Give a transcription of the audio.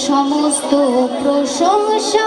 সমস্ত প্রশংসা